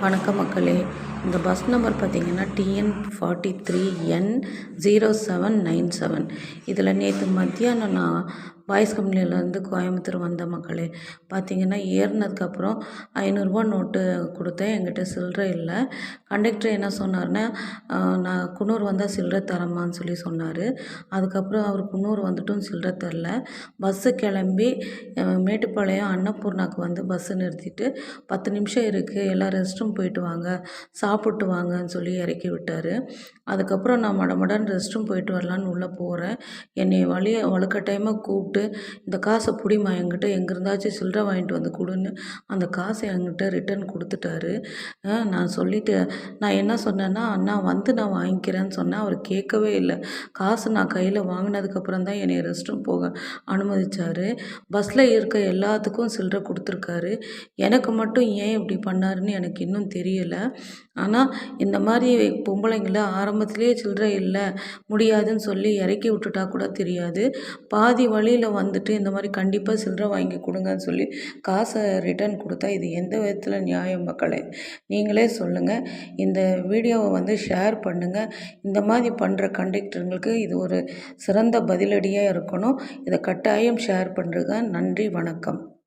வணக்க மக்களே. இந்த பஸ் நம்பர் பார்த்திங்கன்னா TN forty three N zero seven nine seven இதில் நேற்று மத்தியானம் நான் பாய்ஸ் கம்பெனிலேருந்து கோயம்புத்தூர் வந்த மக்களே பார்த்தீங்கன்னா ஏறினதுக்கப்புறம் ஐநூறுரூவா நோட்டு கொடுத்தேன். என்கிட்ட சில்லறை இல்லை. கண்டக்டர் என்ன சொன்னார்னா நான் குன்னூர் வந்தால் சில்லறை தரமான்னு சொல்லி சொன்னார். அதுக்கப்புறம் அவர் குன்னூர் வந்துட்டும் சில்லறை தரல. பஸ்ஸு கிளம்பி மேட்டுப்பாளையம் அன்னபூர்ணாக்கு வந்து பஸ்ஸு நிறுத்திட்டு பத்து நிமிஷம் இருக்குது எல்லாம் ரெஸ்ட் ரூம் போயிட்டு வாங்க. சாப்பிட்டு வாங்கன்னு சொல்லி இறக்கி விட்டார். அதுக்கப்புறம் நான் மடமடன் ரெஸ்ட் ரூம் போயிட்டு வரலான்னு உள்ளே போகிறேன் என்னை வழிய வலுக்கட்டாயமாக கூப்பிட்டு இந்த காசை பிடிமா என்கிட்ட எங்கே இருந்தாச்சும் சில்லறை வாங்கிட்டு வந்து கொடுன்னு அந்த காசை என்கிட்ட ரிட்டர்ன் கொடுத்துட்டாரு. நான் சொல்லிட்டு நான் என்ன சொன்னேன்னா அண்ணா வந்து நான் வாங்கிக்கிறேன்னு சொன்னேன் அவர் கேட்கவே இல்லை. காசு நான் கையில் வாங்கினதுக்கப்புறம் தான் என்னை ரெஸ்ட் ரூம் போக அனுமதிச்சார். பஸ்ஸில் இருக்க எல்லாத்துக்கும் சில்லறை கொடுத்துருக்காரு. எனக்கு மட்டும் ஏன் இப்படி பண்ணாருன்னு எனக்கு இன்னும் தெரியலை. ஆனால் இந்த மாதிரி பொம்பளைங்கள ஆரம்பத்திலேயே சில்லறை இல்லை முடியாதுன்னு சொல்லி இறக்கி விட்டுட்டா கூட தெரியாது. பாதி வழியில் வந்துட்டு இந்த மாதிரி கண்டிப்பாக சில்லறை வாங்கி கொடுங்கன்னு சொல்லி காசை ரிட்டர்ன் கொடுத்தா இது எந்த விதத்தில் நியாயம் மக்களே? நீங்களே சொல்லுங்கள் இந்த வீடியோவை வந்து ஷேர் பண்ணுங்கள் இந்த மாதிரி பண்ணுற கண்டக்டருங்களுக்கு இது ஒரு சிறந்த பதிலடியாக இருக்கணும். இதை கட்டாயம் ஷேர் பண்ணுறதுங்க நன்றி வணக்கம்.